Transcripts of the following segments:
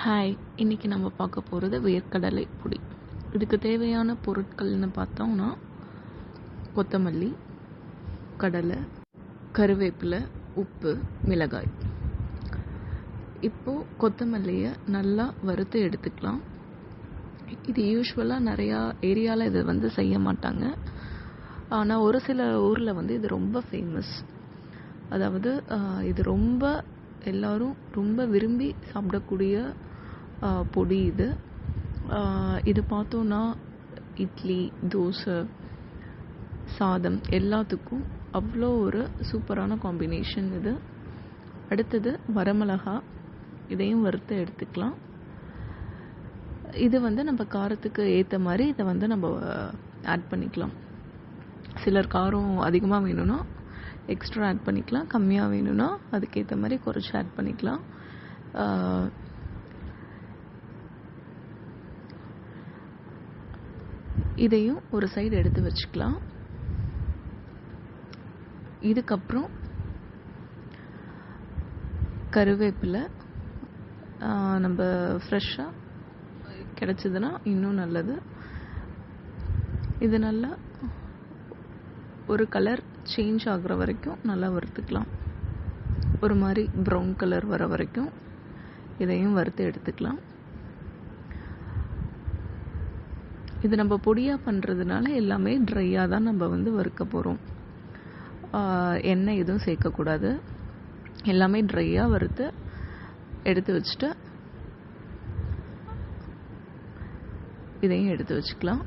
Hi இன்றைக்கி நம்ம பார்க்க போகிறது வேர்க்கடலை பொடி. இதுக்கு தேவையான பொருட்கள்னு பார்த்தோம்னா கொத்தமல்லி கடலை கருவேப்பிலை உப்பு மிளகாய். இப்போது கொத்தமல்லியை நல்லா வறுத்து எடுத்துக்கலாம். இது யூஸ்வலாக நிறையா ஏரியாவில் இதை வந்து செய்ய மாட்டாங்க. ஆனால் ஒரு சில ஊரில் வந்து இது ரொம்ப ஃபேமஸ் அதாவது இது ரொம்ப எல்லாரும் ரொம்ப விரும்பி சாப்பிடக்கூடிய பொடி இது. இது பார்த்தோன்னா இட்லி தோசை சாதம் எல்லாத்துக்கும் அவ்வளோ ஒரு சூப்பரான காம்பினேஷன் இது. அடுத்தது வரமிளகா. இதையும் வறுத்து எடுத்துக்கலாம். இது வந்து நம்ம காரத்துக்கு ஏற்ற மாதிரி இதை வந்து நம்ம ஆட் பண்ணிக்கலாம். சிலர் காரம் அதிகமாக வேணும்னா எக்ஸ்ட்ரா ஆட் பண்ணிக்கலாம். கம்மியாக வேணும்னா அதுக்கேற்ற மாதிரி குறைச்சி ஆட் பண்ணிக்கலாம். இதையும் ஒரு சைடு எடுத்து வச்சுக்கலாம். இதுக்கப்புறம் கருவேப்பிலை நம்ம ஃப்ரெஷ்ஷாக கிடச்சிதுன்னா இன்னும் நல்லது. இது நல்லா ஒரு கலர் சேஞ்ச் ஆகிற வரைக்கும் நல்லா வறுத்துக்கலாம். ஒரு மாதிரி ப்ரௌன் கலர் வர வரைக்கும் இதையும் வறுத்து எடுத்துக்கலாம். இது நம்ம பொடியாக பண்ணுறதுனால எல்லாமே ட்ரையாக தான் நம்ம வந்து வறுக்க போகிறோம் எண்ணெய் எதுவும் சேர்க்கக்கூடாது. எல்லாமே ட்ரையாக வறுத்து எடுத்து வச்சுட்டு இதையும் எடுத்து வச்சுக்கலாம்.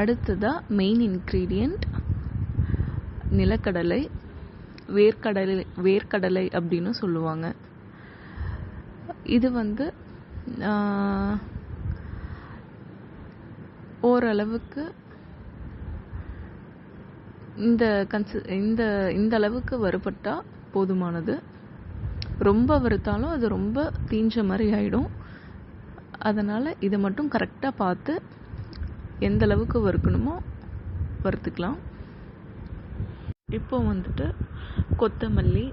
அடுத்ததாக மெயின் இன்க்ரீடியண்ட் நிலக்கடலை வேர்க்கடலை வேர்க்கடலை அப்படின்னு சொல்லுவாங்க. இது வந்து ஓரளவுக்கு இந்த கன்சி இந்த இந்த அளவுக்கு வறுபட்டால் போதுமானது. ரொம்ப வறுத்தாலும் அது ரொம்ப தீஞ்ச மாதிரி ஆகிடும் அதனால் இதை மட்டும் கரெக்டாக பார்த்து எந்த அளவுக்கு வறுக்கணுமோ வறுத்துக்கலாம். இப்போ வந்துட்டு கொத்தமல்லி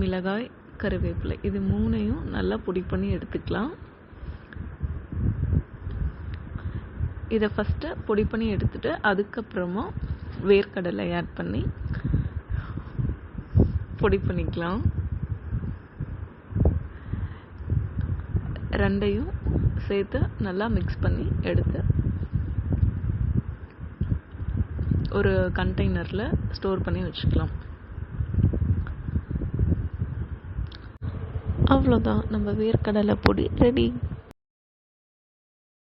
மிளகாய் கருவேப்பிலை இது மூணையும் நல்லா பொடி பண்ணி எடுத்துக்கலாம். இதை ஃபஸ்ட்டு பொடி பண்ணி எடுத்துட்டு அதுக்கப்புறமா வேர்க்கடலை ஆட் பண்ணி பொடி பண்ணிக்கலாம். ரெண்டையும் சேர்த்து நல்லா மிக்ஸ் பண்ணி எடுத்து ஒரு கண்டெய்னரில் ஸ்டோர் பண்ணி வச்சுக்கலாம். அவ்வளோதான் நம்ம வேர்க்கடலை பொடி ரெடி